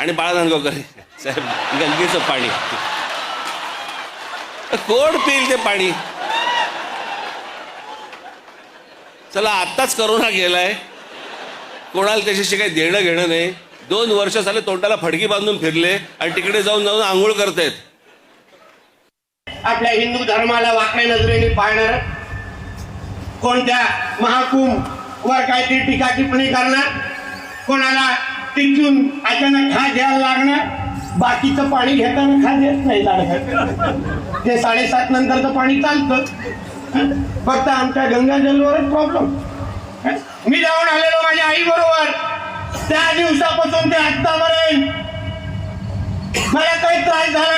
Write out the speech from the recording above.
आणि बाळा नांदगावकर साहेब गंगेचं पाणी. कोण पिईल ते पाणी? चला आत्ताच करोना गेलाय. कोणाला त्याच्याशी काही देणं घेणं नाही. दोन वर्ष झाले तोंडाला फडकी बांधून फिरले आणि तिकडे जाऊन जाऊन आंघोळ करतायत. आपल्या हिंदू धर्माला वाकड्या नजरेने पाहणार कोणत्या महाकुंभ वर काहीतरी टीका टिप्पणी करणार? कोणाला तिथून अचानक खा घ्यायला लागणार. बाकीचं पाणी घेताना खा घेत नाही लागणार. ते साडेसात नंतरचं पाणी चालतं. फक्त आमच्या गंगाजलवरच प्रॉब्लेम मी जाऊन आलेलो माझ्या आई बरोबर. त्या दिवसापासून ते आत्तापर्यंत. मला काही त्रास झाला